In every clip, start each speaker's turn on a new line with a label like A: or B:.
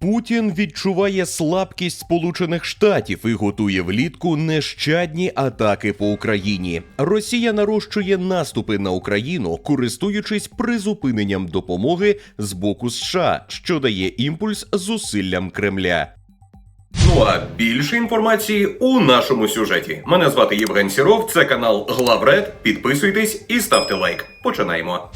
A: Путін відчуває слабкість Сполучених Штатів і готує влітку нещадні атаки по Україні. Росія нарощує наступи на Україну, користуючись призупиненням допомоги з боку США, що дає імпульс зусиллям Кремля. Ну а більше інформації у нашому сюжеті. Мене звати Євген Сіров. Це канал Главред. Підписуйтесь і ставте лайк. Починаємо.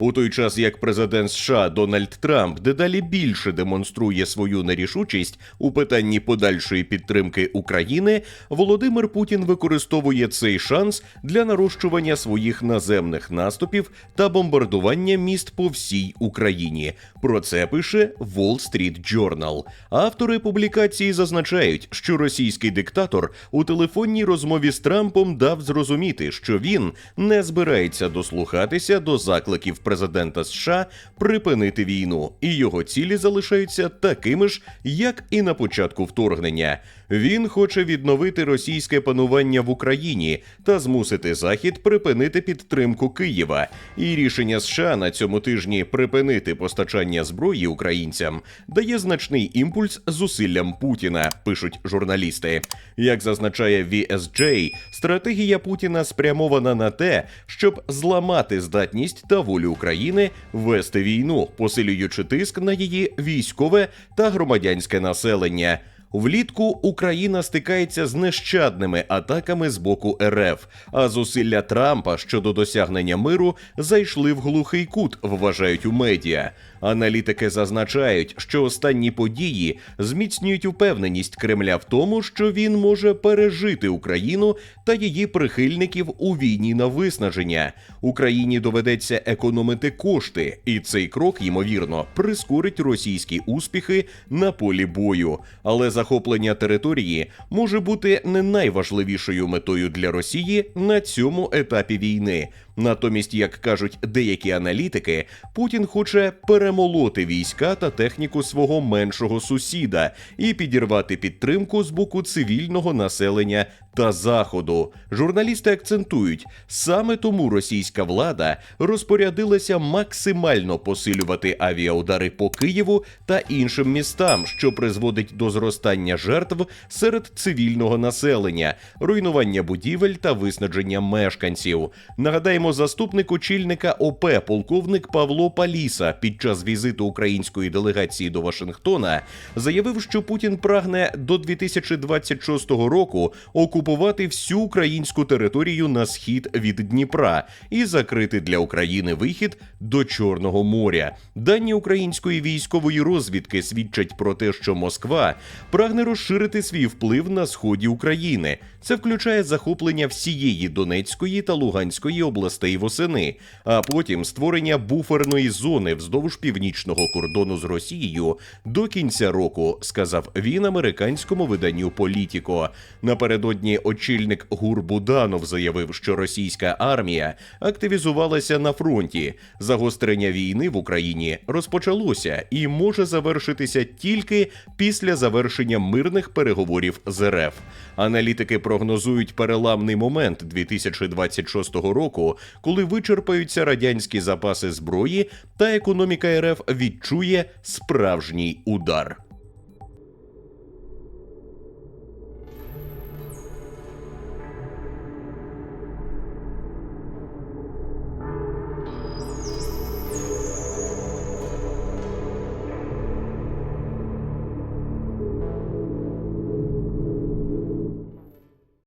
A: У той час як президент США Дональд Трамп дедалі більше демонструє свою нерішучість у питанні подальшої підтримки України, Володимир Путін використовує цей шанс для нарощування своїх наземних наступів та бомбардування міст по всій Україні. Про це пише Wall Street Journal. Автори публікації зазначають, що російський диктатор у телефонній розмові з Трампом дав зрозуміти, що він не збирається дослухатися до закликів президента США припинити війну, і його цілі залишаються такими ж, як і на початку вторгнення. Він хоче відновити російське панування в Україні та змусити Захід припинити підтримку Києва. І рішення США на цьому тижні припинити постачання зброї українцям дає значний імпульс зусиллям Путіна, пишуть журналісти. Як зазначає VSJ, стратегія Путіна спрямована на те, щоб зламати здатність та волю України вести війну, посилюючи тиск на її військове та громадянське населення. Влітку Україна стикається з нещадними атаками з боку РФ, а зусилля Трампа щодо досягнення миру зайшли в глухий кут, вважають у медіа. Аналітики зазначають, що останні події зміцнюють упевненість Кремля в тому, що він може пережити Україну та її прихильників у війні на виснаження. Україні доведеться економити кошти, і цей крок, ймовірно, прискорить російські успіхи на полі бою. Але захоплення території може бути не найважливішою метою для Росії на цьому етапі війни. Натомість, як кажуть деякі аналітики, Путін хоче перемолоти війська та техніку свого меншого сусіда і підірвати підтримку з боку цивільного населення та заходу. Журналісти акцентують, саме тому російська влада розпорядилася максимально посилювати авіаудари по Києву та іншим містам, що призводить до зростання жертв серед цивільного населення, руйнування будівель та виснаження мешканців. Нагадаємо, заступник очільника ОП полковник Павло Паліса під час візиту української делегації до Вашингтона заявив, що Путін прагне до 2026 року окупувати всю українську територію на схід від Дніпра і закрити для України вихід до Чорного моря. Дані української військової розвідки свідчать про те, що Москва прагне розширити свій вплив на сході України. Це включає захоплення всієї Донецької та Луганської областей восени, а потім створення буферної зони вздовж північного кордону з Росією до кінця року, сказав він американському виданню Політіко. Напередодні очільник ГУР Буданов заявив, що російська армія активізувалася на фронті. Загострення війни в Україні розпочалося і може завершитися тільки після завершення мирних переговорів з РФ. Аналітики прогнозують переламний момент 2026 року, коли вичерпаються радянські запаси зброї, та економіка РФ відчує справжній удар.